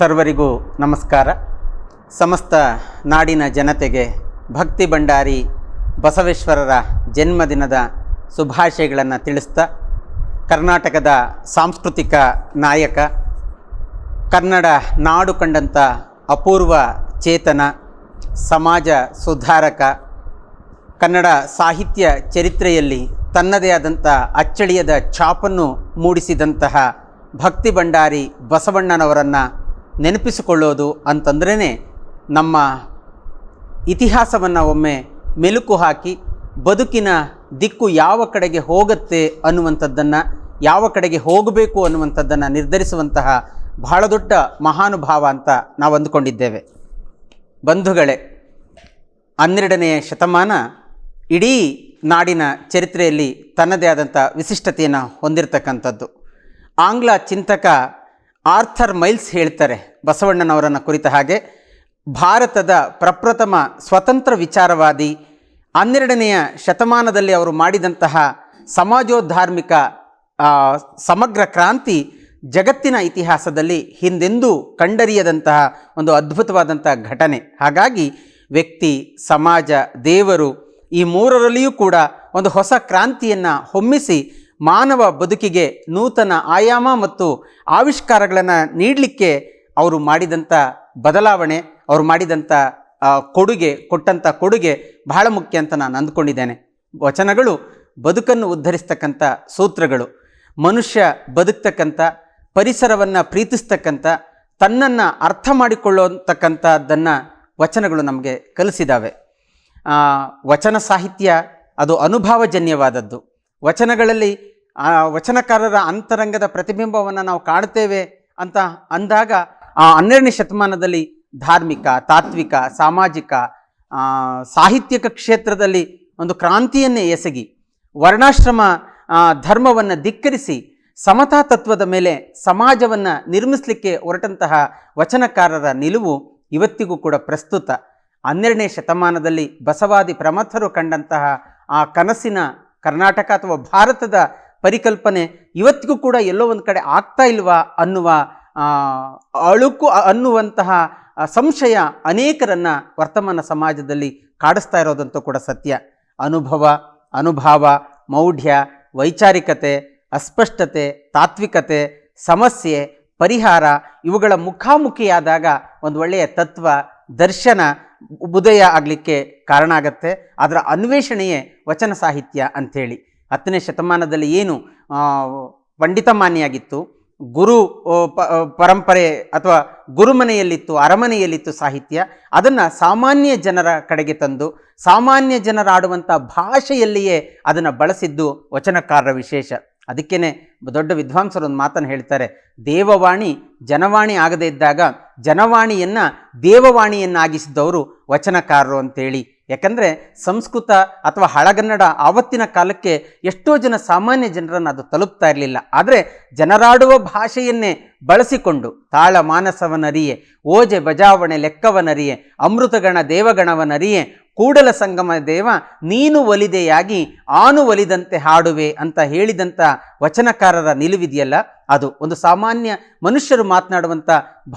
ಸರ್ವರಿಗೂ ನಮಸ್ಕಾರ. ಸಮಸ್ತ ನಾಡಿನ ಜನತೆಗೆ ಭಕ್ತಿ ಭಂಡಾರಿ ಬಸವೇಶ್ವರರ ಜನ್ಮದಿನದ ಶುಭಾಶಯಗಳನ್ನು ತಿಳಿಸ್ತಾ, ಕರ್ನಾಟಕದ ಸಾಂಸ್ಕೃತಿಕ ನಾಯಕ, ಕನ್ನಡ ನಾಡು ಕಂಡಂಥ ಅಪೂರ್ವ ಚೇತನ, ಸಮಾಜ ಸುಧಾರಕ, ಕನ್ನಡ ಸಾಹಿತ್ಯ ಚರಿತ್ರೆಯಲ್ಲಿ ತನ್ನದೇ ಆದಂಥ ಅಚ್ಚಳಿಯದ ಛಾಪನ್ನು ಮೂಡಿಸಿದಂತಹ ಭಕ್ತಿ ಭಂಡಾರಿ ಬಸವಣ್ಣನವರನ್ನು ನೆನಪಿಸಿಕೊಳ್ಳೋದು ಅಂತಂದ್ರೇ ನಮ್ಮ ಇತಿಹಾಸವನ್ನು ಒಮ್ಮೆ ಮೆಲುಕು ಹಾಕಿ ಬದುಕಿನ ದಿಕ್ಕು ಯಾವ ಕಡೆಗೆ ಹೋಗುತ್ತೆ ಅನ್ನುವಂಥದ್ದನ್ನು, ಯಾವ ಕಡೆಗೆ ಹೋಗಬೇಕು ಅನ್ನುವಂಥದ್ದನ್ನು ನಿರ್ಧರಿಸುವಂತಹ ಬಹಳ ದೊಡ್ಡ ಮಹಾನುಭಾವ ಅಂತ ನಾವು ಅಂದುಕೊಂಡಿದ್ದೇವೆ. ಬಂಧುಗಳೇ, ಹನ್ನೆರಡನೆಯ ಶತಮಾನ ಇಡೀ ನಾಡಿನ ಚರಿತ್ರೆಯಲ್ಲಿ ತನ್ನದೇ ಆದಂಥ ವಿಶಿಷ್ಟತೆಯನ್ನು ಹೊಂದಿರತಕ್ಕಂಥದ್ದು. ಆಂಗ್ಲ ಚಿಂತಕ ಆರ್ಥರ್ ಮೈಲ್ಸ್ ಹೇಳ್ತಾರೆ ಬಸವಣ್ಣನವರನ್ನು ಕುರಿತ ಹಾಗೆ, ಭಾರತದ ಪ್ರಪ್ರಥಮ ಸ್ವತಂತ್ರ ವಿಚಾರವಾದಿ, ಹನ್ನೆರಡನೆಯ ಶತಮಾನದಲ್ಲಿ ಅವರು ಮಾಡಿದಂತಹ ಸಮಾಜೋಧಾರ್ಮಿಕ ಸಮಗ್ರ ಕ್ರಾಂತಿ ಜಗತ್ತಿನ ಇತಿಹಾಸದಲ್ಲಿ ಹಿಂದೆಂದೂ ಕಂಡರಿಯದಂತಹ ಒಂದು ಅದ್ಭುತವಾದಂಥ ಘಟನೆ. ಹಾಗಾಗಿ ವ್ಯಕ್ತಿ, ಸಮಾಜ, ದೇವರು ಈ ಮೂರರಲ್ಲಿಯೂ ಕೂಡ ಒಂದು ಹೊಸ ಕ್ರಾಂತಿಯನ್ನು ಹೊಮ್ಮಿಸಿ ಮಾನವ ಬದುಕಿಗೆ ನೂತನ ಆಯಾಮ ಮತ್ತು ಆವಿಷ್ಕಾರಗಳನ್ನು ನೀಡಲಿಕ್ಕೆ ಅವರು ಮಾಡಿದಂಥ ಬದಲಾವಣೆ, ಅವರು ಮಾಡಿದಂಥ ಕೊಡುಗೆ ಕೊಟ್ಟಂಥ ಕೊಡುಗೆ ಬಹಳ ಮುಖ್ಯ ಅಂತ ನಾನು ಅಂದುಕೊಂಡಿದ್ದೇನೆ. ವಚನಗಳು ಬದುಕನ್ನು ಉದ್ಧರಿಸ್ತಕ್ಕಂಥ ಸೂತ್ರಗಳು. ಮನುಷ್ಯ ಬದುಕ್ತಕ್ಕಂಥ ಪರಿಸರವನ್ನು ಪ್ರೀತಿಸ್ತಕ್ಕಂಥ ತನ್ನನ್ನು ಅರ್ಥ ಮಾಡಿಕೊಳ್ಳತಕ್ಕಂಥದ್ದನ್ನು ವಚನಗಳು ನಮಗೆ ಕಲಿಸಿದಾವೆ. ವಚನ ಸಾಹಿತ್ಯ ಅದು ಅನುಭವಜನ್ಯವಾದದ್ದು. ವಚನಗಳಲ್ಲಿ ಆ ವಚನಕಾರರ ಅಂತರಂಗದ ಪ್ರತಿಬಿಂಬವನ್ನು ನಾವು ಕಾಣುತ್ತೇವೆ ಅಂತ ಅಂದಾಗ ಆ ಹನ್ನೆರಡನೇ ಶತಮಾನದಲ್ಲಿ ಧಾರ್ಮಿಕ, ತಾತ್ವಿಕ, ಸಾಮಾಜಿಕ ಸಾಹಿತ್ಯಕ ಕ್ಷೇತ್ರದಲ್ಲಿ ಒಂದು ಕ್ರಾಂತಿಯನ್ನೇ ಎಸಗಿ ವರ್ಣಾಶ್ರಮ ಧರ್ಮವನ್ನು ಧಿಕ್ಕರಿಸಿ ಸಮತಾ ತತ್ವದ ಮೇಲೆ ಸಮಾಜವನ್ನು ನಿರ್ಮಿಸಲಿಕ್ಕೆ ಹೊರಟಂತಹ ವಚನಕಾರರ ನಿಲುವು ಇವತ್ತಿಗೂ ಕೂಡ ಪ್ರಸ್ತುತ. ಹನ್ನೆರಡನೇ ಶತಮಾನದಲ್ಲಿ ಬಸವಾದಿ ಪ್ರಮಥರು ಕಂಡಂತಹ ಆ ಕನಸಿನ ಕರ್ನಾಟಕ ಅಥವಾ ಭಾರತದ ಪರಿಕಲ್ಪನೆ ಇವತ್ತಿಗೂ ಕೂಡ ಎಲ್ಲೋ ಒಂದು ಕಡೆ ಆಗ್ತಾ ಇಲ್ವಾ ಅನ್ನುವ ಅಳುಕು ಅನ್ನುವಂತಹ ಸಂಶಯ ಅನೇಕರನ್ನ ವರ್ತಮಾನ ಸಮಾಜದಲ್ಲಿ ಕಾಡಿಸ್ತಾ ಇರೋದಂತೂ ಕೂಡ ಸತ್ಯ. ಅನುಭವ, ಅನುಭಾವ, ಮೌಢ್ಯ, ವೈಚಾರಿಕತೆ, ಅಸ್ಪಷ್ಟತೆ, ತಾತ್ವಿಕತೆ, ಸಮಸ್ಯೆ, ಪರಿಹಾರ ಇವುಗಳ ಮುಖಾಮುಖಿಯಾದಾಗ ಒಂದು ಒಳ್ಳೆಯ ತತ್ವ, ದರ್ಶನ ಉದಯ ಆಗಲಿಕ್ಕೆ ಕಾರಣ ಆಗತ್ತೆ. ಅದರ ಅನ್ವೇಷಣೆಯೇ ವಚನ ಸಾಹಿತ್ಯ ಅಂಥೇಳಿ. ಹತ್ತನೇ ಶತಮಾನದಲ್ಲಿ ಏನು ಪಂಡಿತಮಾನಿಯಾಗಿತ್ತು ಪಂಡಿತಮಾನ್ಯಾಗಿತ್ತು. ಗುರು ಪರಂಪರೆ ಅಥವಾ ಗುರುಮನೆಯಲ್ಲಿತ್ತು, ಅರಮನೆಯಲ್ಲಿತ್ತು ಸಾಹಿತ್ಯ. ಅದನ್ನು ಸಾಮಾನ್ಯ ಜನರ ಕಡೆಗೆ ತಂದು, ಸಾಮಾನ್ಯ ಜನರ ಆಡುವಂಥ ಭಾಷೆಯಲ್ಲಿಯೇ ಅದನ್ನು ಬಳಸಿದ್ದು ವಚನಕಾರರ ವಿಶೇಷ. ಅದಕ್ಕೇ ದೊಡ್ಡ ವಿದ್ವಾಂಸರು ಒಂದು ಮಾತನ್ನು ಹೇಳ್ತಾರೆ, ದೇವವಾಣಿ ಜನವಾಣಿ ಆಗದೇ ಇದ್ದಾಗ ಜನವಾಣಿಯನ್ನು ದೇವವಾಣಿಯನ್ನಾಗಿಸಿದವರು ವಚನಕಾರರು ಅಂತೇಳಿ. ಯಾಕಂದರೆ ಸಂಸ್ಕೃತ ಅಥವಾ ಹಳಗನ್ನಡ ಆವತ್ತಿನ ಕಾಲಕ್ಕೆ ಎಷ್ಟೋ ಜನ ಸಾಮಾನ್ಯ ಜನರನ್ನು ಅದು ತಲುಪ್ತಾ ಇರಲಿಲ್ಲ. ಆದರೆ ಜನರಾಡುವ ಭಾಷೆಯನ್ನೇ ಬಳಸಿಕೊಂಡು ತಾಳ ಮಾನಸವನರಿಯೆ, ಓಜೆ ಬಜಾವಣೆ ಲೆಕ್ಕವನರಿಯೆ, ಅಮೃತಗಣ ದೇವಗಣವನರಿಯೆ, ಕೂಡಲ ಸಂಗಮ ದೇವ ನೀನು ಒಲಿದೆಯಾಗಿ ಆನು ಒಲಿದಂತೆ ಹಾಡುವೆ ಅಂತ ಹೇಳಿದಂಥ ವಚನಕಾರರ ನಿಲುವಿದೆಯಲ್ಲ? ಅದು ಒಂದು ಸಾಮಾನ್ಯ ಮನುಷ್ಯರು ಮಾತನಾಡುವಂಥ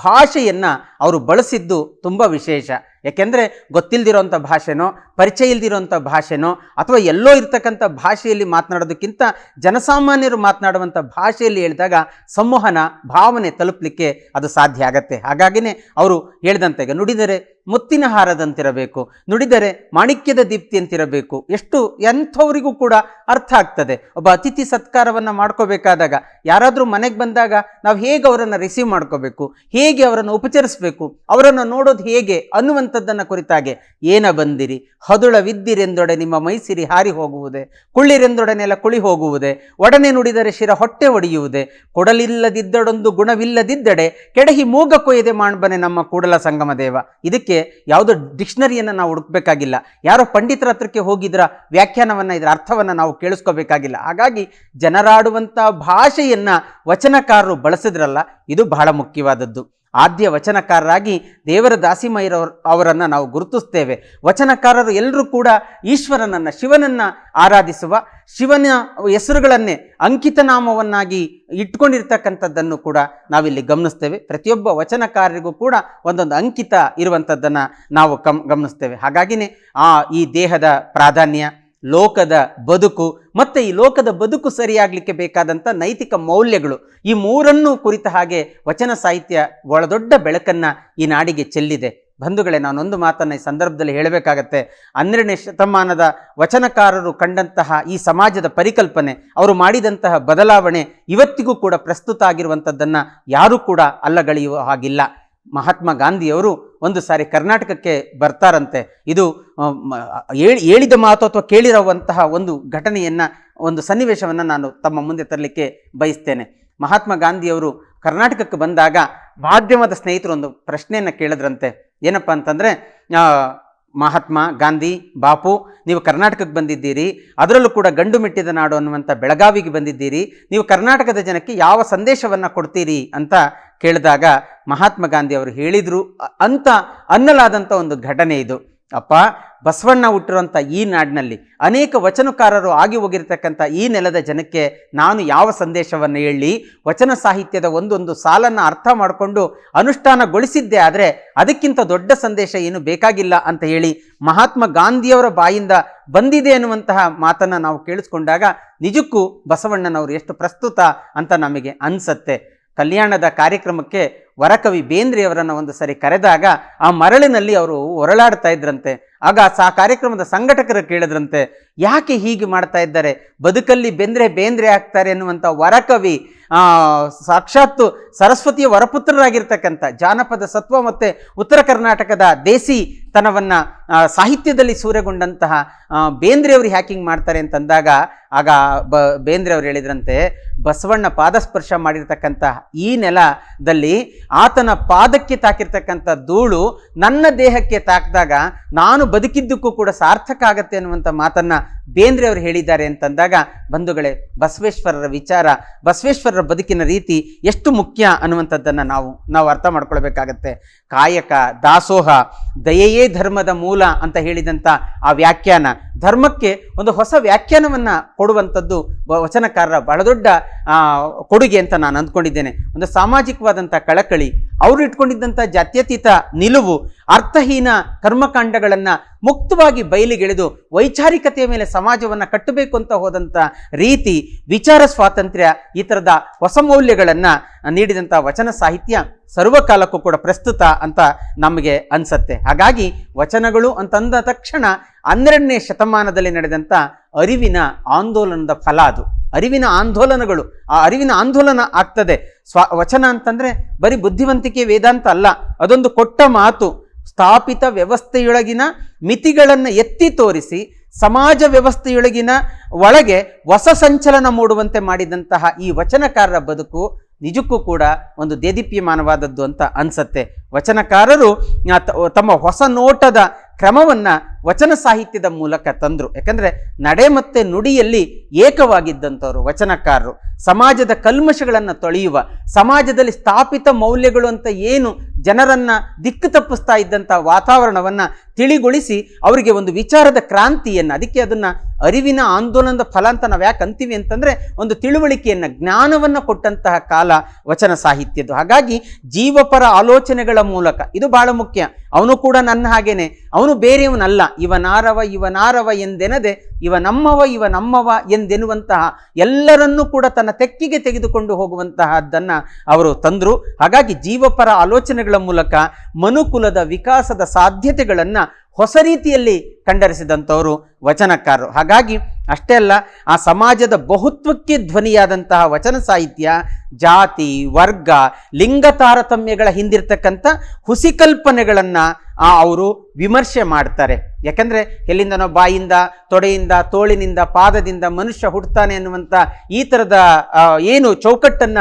ಭಾಷೆಯನ್ನು ಅವರು ಬಳಸಿದ್ದು ತುಂಬ ವಿಶೇಷ. ಯಾಕೆಂದರೆ ಗೊತ್ತಿಲ್ಲದಿರೋಂಥ ಭಾಷೆನೋ, ಪರಿಚಯ ಇಲ್ದಿರೋಂಥ ಭಾಷೆನೋ, ಅಥವಾ ಎಲ್ಲೋ ಇರ್ತಕ್ಕಂಥ ಭಾಷೆಯಲ್ಲಿ ಮಾತನಾಡೋದಕ್ಕಿಂತ ಜನಸಾಮಾನ್ಯರು ಮಾತನಾಡುವಂಥ ಭಾಷೆಯಲ್ಲಿ ಹೇಳಿದಾಗ ಸಂವಹನ, ಭಾವನೆ ತಲುಪಲಿಕ್ಕೆ ಅದು ಸಾಧ್ಯ ಆಗತ್ತೆ. ಹಾಗಾಗಿನೇ ಅವರು ಹೇಳಿದಂತೆ ನುಡಿದರೆ ಮುತ್ತಿನ ಹಾರದಂತಿರಬೇಕು, ನುಡಿದರೆ ಮಾಣಿಕ್ಯದ ದೀಪ್ತಿ ಅಂತಿರಬೇಕು ಎಷ್ಟು ಎಂಥವರಿಗೂ ಕೂಡ ಅರ್ಥ ಆಗ್ತದೆ. ಒಬ್ಬ ಅತಿಥಿ ಸತ್ಕಾರವನ್ನು ಮಾಡ್ಕೋಬೇಕಾದಾಗ ಯಾರಾದರೂ ಮನೆಗೆ ಬಂದಾಗ ನಾವು ಹೇಗೆ ಅವರನ್ನು ರಿಸೀವ್ ಮಾಡ್ಕೋಬೇಕು? ಹೇಗೆ ಅವರನ್ನು ಉಪಚರಿಸಬೇಕು? ಅವರನ್ನು ನೋಡೋದು ಹೇಗೆ? ಅನ್ನುವಂಥದ್ದನ್ನು ಕುರಿತಾಗೆ ಏನ ಬಂದಿರಿ? ಹದುಳವಿದ್ದಿರೆಂದೊಡೆ ನಿಮ್ಮ ಮೈಸಿರಿ ಹಾರಿ ಹೋಗುವುದೇ? ಕುಳ್ಳಿರೆಂದೊಡನೆಲ್ಲ ಕುಳಿ ಹೋಗುವುದೇ? ಒಡನೆ ನುಡಿದರೆ ಶಿರ ಹೊಟ್ಟೆ ಒಡೆಯುವುದೇ? ಕೊಡಲಿಲ್ಲದಿದ್ದಡೊಂದು ಗುಣವಿಲ್ಲದಿದ್ದಡೆ ಕೆಡಹಿ ಮೂಗ ಕೊಯ್ಯದೆ ಮಾಡ್ಬನೆ ನಮ್ಮ ಕೂಡಲ ಸಂಗಮ ದೇವ. ಇದಕ್ಕೆ ಯಾವುದೋ ಡಿಕ್ಷನರಿಯನ್ನು ನಾವು ಹುಡುಕಬೇಕಾಗಿಲ್ಲ. ಯಾರೋ ಪಂಡಿತರ ಹತ್ರಕ್ಕೆ ಹೋಗಿದ್ರ ವ್ಯಾಖ್ಯಾನವನ್ನು ಇದರ ಅರ್ಥವನ್ನು ನಾವು ಕೇಳಿಸ್ಕೋಬೇಕಾಗಿಲ್ಲ. ಹಾಗಾಗಿ ಜನರಾಡುವಂಥ ಭಾಷೆಯನ್ನು ವಚನಕಾರರು ಬಳಸಿದ್ರಲ್ಲ, ಇದು ಬಹಳ ಮುಖ್ಯವಾದದ್ದು. ಆದ್ಯ ವಚನಕಾರರಾಗಿ ದೇವರ ದಾಸಿಮಯ್ಯರವ್ರ, ಅವರನ್ನು ನಾವು ಗುರುತಿಸ್ತೇವೆ. ವಚನಕಾರರು ಎಲ್ಲರೂ ಕೂಡ ಈಶ್ವರನನ್ನು, ಶಿವನನ್ನು ಆರಾಧಿಸುವ, ಶಿವನ ಹೆಸರುಗಳನ್ನೇ ಅಂಕಿತನಾಮವನ್ನಾಗಿ ಇಟ್ಕೊಂಡಿರ್ತಕ್ಕಂಥದ್ದನ್ನು ಕೂಡ ನಾವಿಲ್ಲಿ ಗಮನಿಸ್ತೇವೆ. ಪ್ರತಿಯೊಬ್ಬ ವಚನಕಾರರಿಗೂ ಕೂಡ ಒಂದೊಂದು ಅಂಕಿತ ಇರುವಂಥದ್ದನ್ನು ನಾವು ಕಮ್, ಗಮನಿಸ್ತೇವೆ. ಹಾಗಾಗಿನೇ ಆ ಈ ದೇಹದ ಪ್ರಾಧಾನ್ಯ ಲೋಕದ ಬದುಕು ಮತ್ತು ಈ ಲೋಕದ ಬದುಕು ಸರಿಯಾಗಲಿಕ್ಕೆ ಬೇಕಾದಂಥ ನೈತಿಕ ಮೌಲ್ಯಗಳು ಈ ಮೂರನ್ನು ಕುರಿತ ಹಾಗೆ ವಚನ ಸಾಹಿತ್ಯ ಒಳದೊಡ್ಡ ಬೆಳಕನ್ನು ಈ ನಾಡಿಗೆ ಚೆಲ್ಲಿದೆ. ಬಂಧುಗಳೇ, ನಾನೊಂದು ಮಾತನ್ನು ಈ ಸಂದರ್ಭದಲ್ಲಿ ಹೇಳಬೇಕಾಗತ್ತೆ. ಹನ್ನೆರಡನೇ ಶತಮಾನದ ವಚನಕಾರರು ಕಂಡಂತಹ ಈ ಸಮಾಜದ ಪರಿಕಲ್ಪನೆ, ಅವರು ಮಾಡಿದಂತಹ ಬದಲಾವಣೆ ಇವತ್ತಿಗೂ ಕೂಡ ಪ್ರಸ್ತುತ ಆಗಿರುವಂಥದ್ದನ್ನು ಯಾರೂ ಕೂಡ ಅಲ್ಲಗಳೆಯುವ ಹಾಗಿಲ್ಲ. ಮಹಾತ್ಮ ಗಾಂಧಿಯವರು ಒಂದು ಸಾರಿ ಕರ್ನಾಟಕಕ್ಕೆ ಬರ್ತಾರಂತೆ. ಇದು ಹೇಳಿದ ಮಾತು ಅಥವಾ ಕೇಳಿರುವಂತಹ ಒಂದು ಘಟನೆಯನ್ನು, ಒಂದು ಸನ್ನಿವೇಶವನ್ನು ನಾನು ತಮ್ಮ ಮುಂದೆ ತರಲಿಕ್ಕೆ ಬಯಸ್ತೇನೆ. ಮಹಾತ್ಮ ಗಾಂಧಿಯವರು ಕರ್ನಾಟಕಕ್ಕೆ ಬಂದಾಗ ಮಾಧ್ಯಮದ ಸ್ನೇಹಿತರು ಒಂದು ಪ್ರಶ್ನೆಯನ್ನು ಕೇಳಿದ್ರಂತೆ. ಏನಪ್ಪ ಅಂತಂದರೆ ಮಹಾತ್ಮ ಗಾಂಧಿ, ಬಾಪು, ನೀವು ಕರ್ನಾಟಕಕ್ಕೆ ಬಂದಿದ್ದೀರಿ, ಅದರಲ್ಲೂ ಕೂಡ ಗಂಡು ಮೆಟ್ಟಿದ ನಾಡು ಅನ್ನುವಂಥ ಬೆಳಗಾವಿಗೆ ಬಂದಿದ್ದೀರಿ, ನೀವು ಕರ್ನಾಟಕದ ಜನಕ್ಕೆ ಯಾವ ಸಂದೇಶವನ್ನು ಕೊಡ್ತೀರಿ ಅಂತ ಕೇಳಿದಾಗ ಮಹಾತ್ಮ ಗಾಂಧಿ ಅವರು ಹೇಳಿದರು ಅಂತ ಅನ್ನಲಾದಂಥ ಒಂದು ಘಟನೆ ಇದು. ಅಪ್ಪ, ಬಸವಣ್ಣ ಹುಟ್ಟಿರುವಂಥ ಈ ನಾಡಿನಲ್ಲಿ ಅನೇಕ ವಚನಕಾರರು ಆಗಿ ಹೋಗಿರ್ತಕ್ಕಂಥ ಈ ನೆಲದ ಜನಕ್ಕೆ ನಾನು ಯಾವ ಸಂದೇಶವನ್ನು ಹೇಳಿ, ವಚನ ಸಾಹಿತ್ಯದ ಒಂದೊಂದು ಸಾಲನ್ನು ಅರ್ಥ ಮಾಡಿಕೊಂಡು ಅನುಷ್ಠಾನಗೊಳಿಸಿದ್ದೆ ಆದರೆ ಅದಕ್ಕಿಂತ ದೊಡ್ಡ ಸಂದೇಶ ಏನು ಬೇಕಾಗಿಲ್ಲ ಅಂತ ಹೇಳಿ ಮಹಾತ್ಮ ಗಾಂಧಿಯವರ ಬಾಯಿಂದ ಬಂದಿದೆ ಅನ್ನುವಂತಹ ಮಾತನ್ನು ನಾವು ಕೇಳಿಸ್ಕೊಂಡಾಗ ನಿಜಕ್ಕೂ ಬಸವಣ್ಣನವರು ಎಷ್ಟು ಪ್ರಸ್ತುತ ಅಂತ ನಮಗೆ ಅನಿಸತ್ತೆ. ಕಲ್ಯಾಣದ ಕಾರ್ಯಕ್ರಮಕ್ಕೆ ವರಕವಿ ಬೇಂದ್ರಿಯವರನ್ನು ಒಂದು ಸರಿ ಕರೆದಾಗ ಆ ಮರಳಿನಲ್ಲಿ ಅವರು ಹೊರಳಾಡ್ತಾ ಇದ್ರಂತೆ. ಆಗ ಆ ಕಾರ್ಯಕ್ರಮದ ಸಂಘಟಕರು ಕೇಳಿದ್ರಂತೆ, ಯಾಕೆ ಹೀಗೆ ಮಾಡ್ತಾ ಇದ್ದಾರೆ? ಬದುಕಲ್ಲಿ ಬೆಂದ್ರೆ ಬೇಂದ್ರೆ ಆಗ್ತಾರೆ ಎನ್ನುವಂಥ ವರಕವಿ ಸಾಕ್ಷಾತ್ತು ಸರಸ್ವತಿಯ ವರಪುತ್ರರಾಗಿರ್ತಕ್ಕಂಥ ಜಾನಪದ ಸತ್ವ ಮತ್ತು ಉತ್ತರ ಕರ್ನಾಟಕದ ದೇಸಿ ತನವನ್ನು ಸಾಹಿತ್ಯದಲ್ಲಿ ಸೂರೆಗೊಂಡಂತಹ ಬೇಂದ್ರೆಯವರು ಹ್ಯಾಕಿಂಗ್ ಮಾಡ್ತಾರೆ ಅಂತಂದಾಗ, ಆಗ ಬ ಬೇಂದ್ರೆಯವರು ಹೇಳಿದ್ರಂತೆ, ಬಸವಣ್ಣ ಪಾದಸ್ಪರ್ಶ ಮಾಡಿರ್ತಕ್ಕಂಥ ಈ ನೆಲದಲ್ಲಿ ಆತನ ಪಾದಕ್ಕೆ ತಾಕಿರ್ತಕ್ಕಂಥ ಧೂಳು ನನ್ನ ದೇಹಕ್ಕೆ ತಾಕಿದಾಗ ನಾನು ಬದುಕಿದ್ದಕ್ಕೂ ಕೂಡ ಸಾರ್ಥಕ ಆಗತ್ತೆ ಅನ್ನುವಂಥ ಮಾತನ್ನು ಬೇಂದ್ರೆ ಅವರು ಹೇಳಿದ್ದಾರೆ ಅಂತಂದಾಗ, ಬಂಧುಗಳೇ, ಬಸವೇಶ್ವರರ ವಿಚಾರ, ಬಸವೇಶ್ವರರ ಬದುಕಿನ ರೀತಿ ಎಷ್ಟು ಮುಖ್ಯ ಅನ್ನುವಂಥದ್ದನ್ನು ನಾವು ನಾವು ಅರ್ಥ ಮಾಡ್ಕೊಳ್ಬೇಕಾಗತ್ತೆ. ಕಾಯಕ, ದಾಸೋಹ, ದಯೆಯೇ ಧರ್ಮದ ಮೂಲ ಅಂತ ಹೇಳಿದಂಥ ಆ ವ್ಯಾಖ್ಯಾನ, ಧರ್ಮಕ್ಕೆ ಒಂದು ಹೊಸ ವ್ಯಾಖ್ಯಾನವನ್ನು ಕೊಡುವಂಥದ್ದು ವಚನಕಾರರ ಬಹಳ ದೊಡ್ಡ ಕೊಡುಗೆ ಅಂತ ನಾನು ಅಂದ್ಕೊಂಡಿದ್ದೇನೆ. ಒಂದು ಸಾಮಾಜಿಕವಾದಂಥ ಕಳಕಳಿ ಅವರು ಇಟ್ಕೊಂಡಿದ್ದಂಥ ಜಾತ್ಯತೀತ ನಿಲುವು, ಅರ್ಥಹೀನ ಕರ್ಮಕಾಂಡಗಳನ್ನು ಮುಕ್ತವಾಗಿ ಬಯಲಿಗೆಳೆದು ವೈಚಾರಿಕತೆಯ ಮೇಲೆ ಸಮಾಜವನ್ನು ಕಟ್ಟಬೇಕು ಅಂತ ಹೋದಂಥ ರೀತಿ, ವಿಚಾರ ಸ್ವಾತಂತ್ರ್ಯ ಈ ಥರದ ಹೊಸ ಮೌಲ್ಯಗಳನ್ನು ನೀಡಿದಂಥ ವಚನ ಸಾಹಿತ್ಯ ಸರ್ವಕಾಲಕ್ಕೂ ಕೂಡ ಪ್ರಸ್ತುತ ಅಂತ ನಮಗೆ ಅನ್ಸತ್ತೆ. ಹಾಗಾಗಿ ವಚನಗಳು ಅಂತಂದ ತಕ್ಷಣ ಹನ್ನೆರಡನೇ ಶತಮಾನದಲ್ಲಿ ನಡೆದಂಥ ಅರಿವಿನ ಆಂದೋಲನದ ಫಲ ಅದು. ಅರಿವಿನ ಆಂದೋಲನಗಳು. ಆ ಅರಿವಿನ ಆಂದೋಲನ ಆಗ್ತದೆ. ಸ್ವ, ವಚನ ಅಂತಂದರೆ ಬರೀ ಬುದ್ಧಿವಂತಿಕೆ ವೇದಾಂತ ಅಲ್ಲ. ಅದೊಂದು ಕೊಟ್ಟ ಮಾತು. ಸ್ಥಾಪಿತ ವ್ಯವಸ್ಥೆಯೊಳಗಿನ ಮಿತಿಗಳನ್ನು ಎತ್ತಿ ತೋರಿಸಿ ಸಮಾಜ ವ್ಯವಸ್ಥೆಯೊಳಗಿನ ಒಳಗೆ ಹೊಸ ಸಂಚಲನ ಮೂಡುವಂತೆ ಮಾಡಿದಂತಹ ಈ ವಚನಕಾರರ ಬದುಕು ನಿಜಕ್ಕೂ ಕೂಡ ಒಂದು ದೇದೀಪ್ಯಮಾನವಾದದ್ದು ಅಂತ ಅನಿಸತ್ತೆ. ವಚನಕಾರರು ತಮ್ಮ ಹೊಸ ನೋಟದ ಕ್ರಮವನ್ನ ವಚನ ಸಾಹಿತ್ಯದ ಮೂಲಕ ತಂದರು. ಯಾಕಂದರೆ ನಡೆ ಮತ್ತೆ ನುಡಿಯಲ್ಲಿ ಏಕವಾಗಿದ್ದಂಥವರು ವಚನಕಾರರು. ಸಮಾಜದ ಕಲ್ಮಶಗಳನ್ನು ತೊಳೆಯುವ, ಸಮಾಜದಲ್ಲಿ ಸ್ಥಾಪಿತ ಮೌಲ್ಯಗಳು ಅಂತ ಏನು ಜನರನ್ನ ದಿಕ್ಕು ತಪ್ಪಿಸ್ತಾ ಇದ್ದಂಥ ವಾತಾವರಣವನ್ನು ತಿಳಿಗೊಳಿಸಿ ಅವರಿಗೆ ಒಂದು ವಿಚಾರದ ಕ್ರಾಂತಿಯನ್ನು, ಅದಕ್ಕೆ ಅದನ್ನು ಅರಿವಿನ ಆಂದೋಲನದ ಫಲ ಅಂತ ನಾವು ಯಾಕೆ ಅಂತೀವಿ ಅಂತಂದರೆ ಒಂದು ತಿಳುವಳಿಕೆಯನ್ನು, ಜ್ಞಾನವನ್ನು ಕೊಟ್ಟಂತಹ ಕಾಲ ವಚನ ಸಾಹಿತ್ಯದ್ದು. ಹಾಗಾಗಿ ಜೀವಪರ ಆಲೋಚನೆಗಳ ಮೂಲಕ, ಇದು ಬಹಳ ಮುಖ್ಯ. ಅವನು ಕೂಡ ನನ್ನ ಹಾಗೇನೆ. ಅವನು ಬೇರೆಯವನಲ್ಲ. ಇವನಾರವ ಇವನಾರವ ಎಂದೆನದೆ ಇವ ನಮ್ಮವ ಇವ ನಮ್ಮವ ಎಂದೆನ್ನುವಂತಹ ಎಲ್ಲರನ್ನೂ ಕೂಡ ತನ್ನ ತೆಕ್ಕಿಗೆ ತೆಗೆದುಕೊಂಡು ಹೋಗುವಂತಹದ್ದನ್ನು ಅವರು ತಂದರು. ಹಾಗಾಗಿ ಜೀವಪರ ಆಲೋಚನೆಗಳ ಮೂಲಕ ಮನುಕುಲದ ವಿಕಾಸದ ಸಾಧ್ಯತೆಗಳನ್ನು ಹೊಸ ರೀತಿಯಲ್ಲಿ ಕಂಡರಿಸಿದಂಥವರು ವಚನಕಾರರು. ಹಾಗಾಗಿ ಅಷ್ಟೇ ಅಲ್ಲ, ಆ ಸಮಾಜದ ಬಹುತ್ವಕ್ಕೆ ಧ್ವನಿಯಾದಂತಹ ವಚನ ಸಾಹಿತ್ಯ, ಜಾತಿ, ವರ್ಗ ಲಿಂಗ ತಾರತಮ್ಯಗಳ ಹಿಂದಿರ್ತಕ್ಕಂಥ ಹುಸಿ ಕಲ್ಪನೆಗಳನ್ನು ಅವರು ವಿಮರ್ಶೆ ಮಾಡ್ತಾರೆ. ಯಾಕಂದ್ರೆ ಎಲ್ಲಿಂದನೋ ಬಾಯಿಂದ, ತೊಡೆಯಿಂದ, ತೋಳಿನಿಂದ, ಪಾದದಿಂದ ಮನುಷ್ಯ ಹುಡ್ತಾನೆ ಅನ್ನುವಂಥ ಈ ಥರದ ಏನು ಚೌಕಟ್ಟನ್ನ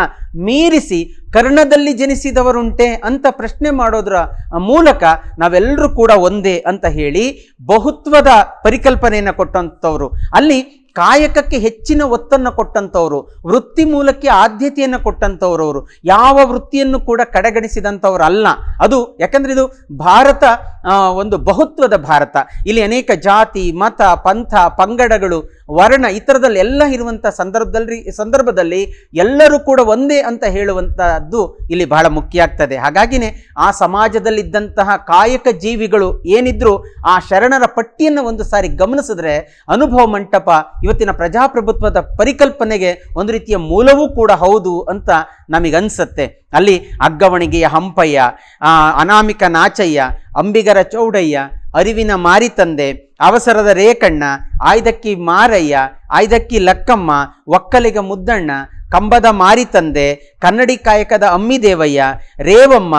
ಮೀರಿಸಿ ಕರ್ಣದಲ್ಲಿ ಜನಿಸಿದವರುಂಟೆ ಅಂತ ಪ್ರಶ್ನೆ ಮಾಡೋದ್ರ ಮೂಲಕ ನಾವೆಲ್ಲರೂ ಕೂಡ ಒಂದೇ ಅಂತ ಹೇಳಿ ಬಹುತ್ವದ ಪರಿಕಲ್ಪನೆಯನ್ನು ಕೊಟ್ಟಂಥವ್ರು. ಅಲ್ಲಿ ಕಾಯಕಕ್ಕೆ ಹೆಚ್ಚಿನ ಒತ್ತನ್ನು ಕೊಟ್ಟಂಥವ್ರು, ವೃತ್ತಿ ಮೂಲಕ್ಕೆ ಆದ್ಯತೆಯನ್ನು ಕೊಟ್ಟಂಥವ್ರು ಅವರು, ಯಾವ ವೃತ್ತಿಯನ್ನು ಕೂಡ ಕಡೆಗಣಿಸಿದಂಥವ್ರು ಅಲ್ಲ ಅದು ಯಾಕಂದರೆ ಇದು ಭಾರತ ಒಂದು ಬಹುತ್ವದ ಭಾರತ. ಇಲ್ಲಿ ಅನೇಕ ಜಾತಿ, ಮತ, ಪಂಥ, ಪಂಗಡಗಳು ವರ್ಣ ಈ ಥರದಲ್ಲಿ ಎಲ್ಲ ಇರುವಂಥ ಸಂದರ್ಭದಲ್ಲಿ ಸಂದರ್ಭದಲ್ಲಿ ಎಲ್ಲರೂ ಕೂಡ ಒಂದೇ ಅಂತ ಹೇಳುವಂತಹದ್ದು ಇಲ್ಲಿ ಬಹಳ ಮುಖ್ಯ ಆಗ್ತದೆ. ಹಾಗಾಗಿನೇ ಆ ಸಮಾಜದಲ್ಲಿದ್ದಂತಹ ಕಾಯಕ ಜೀವಿಗಳು ಏನಿದ್ರು ಆ ಶರಣರ ಪಟ್ಟಿಯನ್ನು ಒಂದು ಸಾರಿ ಗಮನಿಸಿದ್ರೆ ಅನುಭವ ಮಂಟಪ ಇವತ್ತಿನ ಪ್ರಜಾಪ್ರಭುತ್ವದ ಪರಿಕಲ್ಪನೆಗೆ ಒಂದು ರೀತಿಯ ಮೂಲವೂ ಕೂಡ ಹೌದು ಅಂತ ನಮಗನ್ಸತ್ತೆ. ಅಲ್ಲಿ ಅಗ್ಗವಣಿಗೆಯ ಹಂಪಯ್ಯ ಅನಾಮಿಕ ನಾಚಯ್ಯ, ಅಂಬಿಗರ ಚೌಡಯ್ಯ ಅರಿವಿನ ಮಾರಿತಂದೆ ಅವಸರದ ರೇಕಣ್ಣ ಆಯ್ದಕ್ಕಿ ಮಾರಯ್ಯ, ಆಯ್ದಕ್ಕಿ ಲಕ್ಕಮ್ಮ, ಒಕ್ಕಲಿಗ ಮುದ್ದಣ್ಣ, ಕಂಬದ ಮಾರಿತಂದೆ ಕನ್ನಡಿ ಕಾಯಕದ ಅಮ್ಮಿದೇವಯ್ಯ, ರೇವಮ್ಮ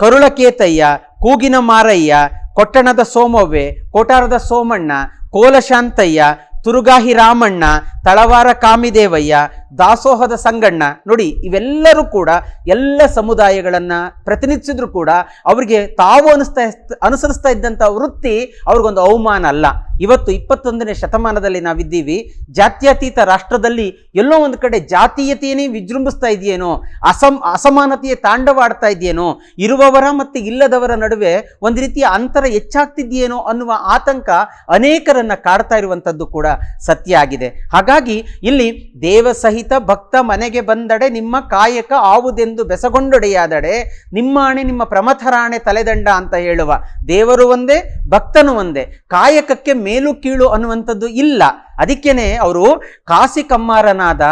ಕರುಳಕೇತಯ್ಯ, ಕೂಗಿನ ಮಾರಯ್ಯ, ಕೊಟ್ಟಣದ ಸೋಮವ್ವೆ, ಕೋಟಾರದ ಸೋಮಣ್ಣ, ಕೋಲಶಾಂತಯ್ಯ ತುರುಗಾಹಿ ರಾಮಣ್ಣ, ತಳವಾರ ಕಾಮಿದೇವಯ್ಯ, ದಾಸೋಹದ ಸಂಗಣ್ಣ, ನೋಡಿ ಇವೆಲ್ಲರೂ ಕೂಡ ಎಲ್ಲ ಸಮುದಾಯಗಳನ್ನು ಪ್ರತಿನಿಧಿಸಿದ್ರು ಕೂಡ ಅವರಿಗೆ ತಾವು ಅನಿಸ್ತಾ ಅನುಸರಿಸ್ತಾ ಇದ್ದಂಥ ವೃತ್ತಿ ಅವ್ರಿಗೊಂದು ಅವಮಾನ ಅಲ್ಲ. ಇವತ್ತು ಇಪ್ಪತ್ತೊಂದನೇ ಶತಮಾನದಲ್ಲಿ ನಾವಿದ್ದೀವಿ. ಜಾತ್ಯತೀತ ರಾಷ್ಟ್ರದಲ್ಲಿ ಎಲ್ಲೋ ಒಂದು ಕಡೆ ಜಾತೀಯತೆಯೇ ವಿಜೃಂಭಿಸ್ತಾ ಇದೆಯೇನೋ, ಅಸಮ, ಅಸಮಾನತೆಯ ತಾಂಡವಾಡ್ತಾ ಇದೆಯೇನೋ, ಇರುವವರ ಮತ್ತು ಇಲ್ಲದವರ ನಡುವೆ ಒಂದು ರೀತಿಯ ಅಂತರ ಹೆಚ್ಚಾಗ್ತಿದೆಯೇನೋ ಅನ್ನುವ ಆತಂಕ ಅನೇಕರನ್ನು ಕಾಡ್ತಾ ಇರುವಂಥದ್ದು ಕೂಡ ಸತ್ಯ ಆಗಿದೆ. ಹಾಗಾಗಿ ಇಲ್ಲಿ ದೇವಸಹಿತ ಭಕ್ತ ಮನೆಗೆ ಬಂದಡೆ ನಿಮ್ಮ ಕಾಯಕ ಆವುದೆಂದು ಬೆಸಗೊಂಡೊಡೆಯಾದಡೆ, ನಿಮ್ಮಾಣೆ ನಿಮ್ಮ ಪ್ರಮಥರಾಣೆ ತಲೆದಂಡ ಅಂತ ಹೇಳುವ ದೇವರು ಒಂದೇ, ಭಕ್ತನು ಒಂದೇ. ಕಾಯಕಕ್ಕೆ ಮೇಲು ಕೀಳು ಅನ್ನುವಂಥದ್ದು ಇಲ್ಲ. ಅದಕ್ಕೇನೆ ಅವರು ಕಾಸಿ ಕಮ್ಮಾರನಾದ,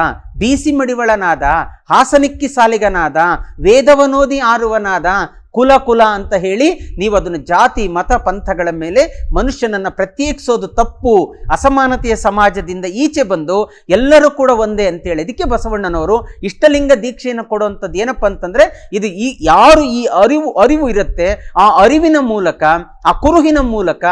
ಬೀಸಿ ಮಡಿವಳನಾದ, ಹಾಸನಿಕ್ಕಿ ಸಾಲಿಗನಾದ, ವೇದವನೋದಿ ಆರುವನಾದ, ಕುಲ ಕುಲ ಅಂತ ಹೇಳಿ ನೀವು ಅದನ್ನು ಜಾತಿ, ಮತ, ಪಂಥಗಳ ಮೇಲೆ ಮನುಷ್ಯನನ್ನು ಪ್ರತ್ಯೇಕಿಸೋದು ತಪ್ಪು, ಅಸಮಾನತೆಯ ಸಮಾಜದಿಂದ ಈಚೆ ಬಂದು ಎಲ್ಲರೂ ಕೂಡ ಒಂದೇ ಅಂತೇಳಿ ಇದಕ್ಕೆ ಬಸವಣ್ಣನವರು ಇಷ್ಟಲಿಂಗ ದೀಕ್ಷೆಯನ್ನು ಕೊಡುವಂಥದ್ದು ಏನಪ್ಪ ಅಂತಂದರೆ, ಇದು ಈ ಯಾರು ಈ ಅರಿವು ಅರಿವು ಇರುತ್ತೆ, ಆ ಅರಿವಿನ ಮೂಲಕ, ಆ ಕುರುಹಿನ ಮೂಲಕ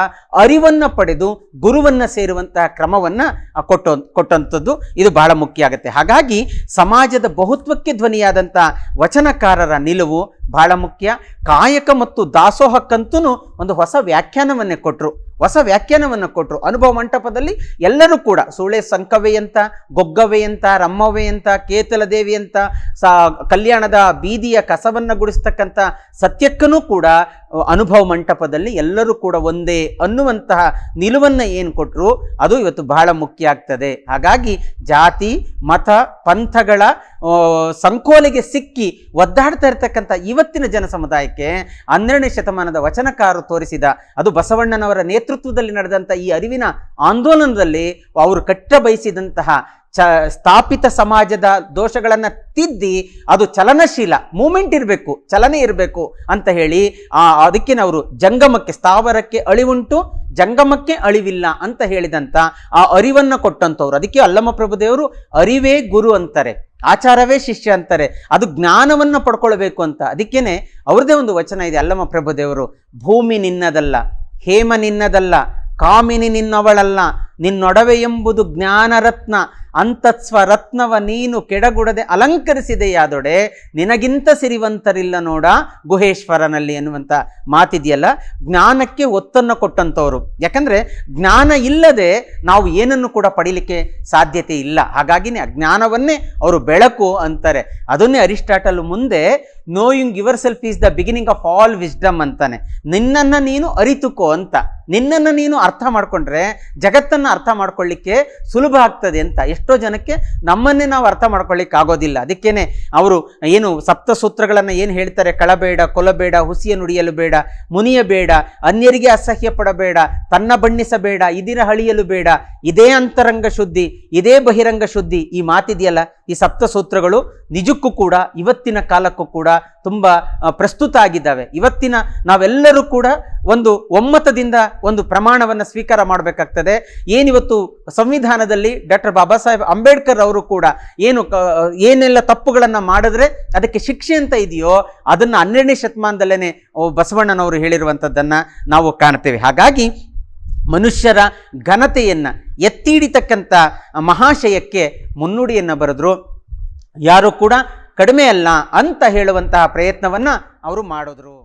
ಅರಿವನ್ನು ಪಡೆದು ಗುರುವನ್ನು ಸೇರುವಂತಹ ಕ್ರಮವನ್ನ ಕೊಟ್ಟೋ ಕೊಟ್ಟಂಥದ್ದು ಇದು ಬಹಳ ಮುಖ್ಯ ಆಗುತ್ತೆ. ಹಾಗಾಗಿ ಸಮಾಜದ ಬಹುತ್ವಕ್ಕೆ ಧ್ವನಿಯಾದಂಥ ವಚನಕಾರರ ನಿಲುವು ಬಹಳ ಮುಖ್ಯ. ಕಾಯಕ ಮತ್ತು ದಾಸೋಹಕ್ಕಂತೂ ಒಂದು ಹೊಸ ವ್ಯಾಖ್ಯಾನವನ್ನೇ ಕೊಟ್ಟರು ಹೊಸ ವ್ಯಾಖ್ಯಾನವನ್ನು ಕೊಟ್ಟರು ಅನುಭವ ಮಂಟಪದಲ್ಲಿ ಎಲ್ಲರೂ ಕೂಡ ಸುಳೆ ಸಂಕವೆಯಂತ ಗೊಗ್ಗವೆಯಂತ ರಮ್ಮವೆಯಂತ ಕೇತಲ ದೇವಿ ಅಂತ ಸಾ, ಕಲ್ಯಾಣದ ಬೀದಿಯ ಕಸವನ್ನು ಗುಡಿಸ್ತಕ್ಕಂಥ ಸತ್ಯಕ್ಕನೂ ಕೂಡ ಅನುಭವ ಮಂಟಪದಲ್ಲಿ ಎಲ್ಲರೂ ಕೂಡ ಒಂದೇ ಅನ್ನುವಂತಹ ನಿಲುವನ್ನು ಏನು ಕೊಟ್ಟರು ಅದು ಇವತ್ತು ಬಹಳ ಮುಖ್ಯ ಆಗ್ತದೆ. ಹಾಗಾಗಿ ಜಾತಿ, ಮತ, ಪಂಥಗಳ ಸಂಕೋಲೆಗೆ ಸಿಕ್ಕಿ ಒದ್ದಾಡ್ತಾ ಇರ್ತಕ್ಕಂಥ ಇವತ್ತಿನ ಜನ ಸಮುದಾಯಕ್ಕೆ ಹನ್ನೆರಡನೇ ಶತಮಾನದ ವಚನಕಾರರು ತೋರಿಸಿದ ಅದು ಬಸವಣ್ಣನವರ ನೇತೃತ್ವದಲ್ಲಿ ನಡೆದಂಥ ಈ ಅರಿವಿನ ಆಂದೋಲನದಲ್ಲಿ ಅವರು ಕಟ್ಟ ಬಯಸಿದಂತಹ ಚ, ಸ್ಥಾಪಿತ ಸಮಾಜದ ದೋಷಗಳನ್ನು ತಿದ್ದಿ ಅದು ಚಲನಶೀಲ, ಮೂಮೆಂಟ್ ಇರಬೇಕು, ಚಲನೆ ಇರಬೇಕು ಅಂತ ಹೇಳಿ ಆ ಅದಕ್ಕೆ ಜಂಗಮಕ್ಕೆ, ಸ್ಥಾವರಕ್ಕೆ ಅಳಿವುಂಟು, ಜಂಗಮಕ್ಕೆ ಅಳಿವಿಲ್ಲ ಅಂತ ಹೇಳಿದಂಥ ಆ ಅರಿವನ್ನು ಕೊಟ್ಟಂಥವ್ರು. ಅದಕ್ಕೆ ಅಲ್ಲಮ್ಮ ಪ್ರಭುದೇವರು ಅರಿವೇ ಗುರು ಅಂತಾರೆ. ಆಚಾರವೇ ಶಿಷ್ಯ ಅಂತಾರೆ. ಅದು ಜ್ಞಾನವನ್ನು ಪಡ್ಕೊಳ್ಬೇಕು ಅಂತ. ಅದಕ್ಕೇನೆ ಅವ್ರದ್ದೇ ಒಂದು ವಚನ ಇದೆ, ಅಲ್ಲಮ್ಮ ಪ್ರಭುದೇವರು, ಭೂಮಿ ನಿನ್ನದಲ್ಲ, ಹೇಮ ನಿನ್ನದಲ್ಲ, ಕಾಮಿನಿ ನಿನ್ನವಳಲ್ಲ ನಿನ್ನೊಡವೆ ಎಂಬುದು ಜ್ಞಾನರತ್ನ ಅಂತತ್ಸ್ವ ರತ್ನವ ನೀನು ಕೆಡಗುಡದೆ ಅಲಂಕರಿಸಿದೆಯಾದೊಡೆ, ನಿನಗಿಂತ ಸಿರಿವಂತರಿಲ್ಲ ನೋಡ, ಗುಹೇಶ್ವರನಲ್ಲಿ ಎನ್ನುವಂಥ ಮಾತಿದೆಯಲ್ಲ, ಜ್ಞಾನಕ್ಕೆ ಒತ್ತನ್ನು ಕೊಟ್ಟಂಥವರು ಯಾಕಂದರೆ ಜ್ಞಾನ ಇಲ್ಲದೆ ನಾವು ಏನನ್ನು ಕೂಡ ಪಡೀಲಿಕ್ಕೆ ಸಾಧ್ಯತೆ ಇಲ್ಲ. ಹಾಗಾಗಿನೇ ಅಜ್ಞಾನವನ್ನೇ ಅವರು ಬೆಳಕು ಅಂತಾರೆ. ಅದನ್ನೇ ಅರಿಸ್ಟಾಟಲ್ ಮುಂದೆ knowing yourself is the beginning of all wisdom ಅಂತಾನೆ. ನಿನ್ನನ್ನು ನೀನು ಅರಿತುಕೋ ಅಂತ. ನಿನ್ನನ್ನು ನೀನು ಅರ್ಥ ಮಾಡಿಕೊಂಡ್ರೆ ಜಗತ್ತನ್ನು ಅರ್ಥ ಮಾಡ್ಕೊಳ್ಳಿಕ್ಕೆ ಸುಲಭ ಆಗ್ತದೆ ಅಂತ. ಎಷ್ಟೋ ಜನಕ್ಕೆ ನಮ್ಮನ್ನೇ ನಾವು ಅರ್ಥ ಮಾಡ್ಕೊಳ್ಳಿಕ್ಕೆ ಆಗೋದಿಲ್ಲ. ಅದಕ್ಕೇನೆ ಅವರು ಏನು ಸಪ್ತ ಸೂತ್ರಗಳನ್ನು ಏನು ಹೇಳ್ತಾರೆ? ಕಳಬೇಡ ಕೊಲಬೇಡ ಹುಸಿಯ ನುಡಿಯಲು ಬೇಡ, ಮುನಿಯ ಬೇಡ, ಅನ್ಯರಿಗೆ ಅಸಹ್ಯ ಪಡಬೇಡ, ತನ್ನ ಬಣ್ಣಿಸಬೇಡ ಇದಿರ ಹಳಿಯಲು ಬೇಡ, ಇದೇ ಅಂತರಂಗ ಶುದ್ಧಿ, ಇದೇ ಬಹಿರಂಗ ಶುದ್ಧಿ ಈ ಮಾತಿದೆಯಲ್ಲ? ಈ ಸಪ್ತಸೂತ್ರಗಳು ನಿಜಕ್ಕೂ ಕೂಡ ಇವತ್ತಿನ ಕಾಲಕ್ಕೂ ಕೂಡ ತುಂಬ ಪ್ರಸ್ತುತ ಆಗಿದ್ದಾವೆ. ಇವತ್ತಿನ ನಾವೆಲ್ಲರೂ ಕೂಡ ಒಂದು ಒಮ್ಮತದಿಂದ ಒಂದು ಪ್ರಮಾಣವನ್ನು ಸ್ವೀಕಾರ ಮಾಡಬೇಕಾಗ್ತದೆ. ಏನಿವತ್ತು ಸಂವಿಧಾನದಲ್ಲಿ ಡಾಕ್ಟರ್ ಬಾಬಾ ಸಾಹೇಬ್ ಅಂಬೇಡ್ಕರ್ ಅವರು ಕೂಡ ಏನು ಏನೆಲ್ಲ ತಪ್ಪುಗಳನ್ನು ಮಾಡಿದ್ರೆ ಅದಕ್ಕೆ ಶಿಕ್ಷೆ ಅಂತ ಇದೆಯೋ ಅದನ್ನು ಹನ್ನೆರಡನೇ ಶತಮಾನದಲ್ಲೇ ಬಸವಣ್ಣನವರು ಹೇಳಿರುವಂಥದ್ದನ್ನು ನಾವು ಕಾಣ್ತೇವೆ. ಹಾಗಾಗಿ ಮನುಷ್ಯರ ಘನತೆಯನ್ನು ಎತ್ತಿ ಹಿಡಿತಕ್ಕಂಥ ಮಹಾಶಯಕ್ಕೆ ಮುನ್ನುಡಿಯನ್ನು ಬರೆದ್ರು. ಯಾರು ಕೂಡ ಕಡಿಮೆ ಅಲ್ಲ ಅಂತ ಹೇಳುವಂತಹ ಪ್ರಯತ್ನವನ್ನು ಅವರು ಮಾಡಿದ್ರು.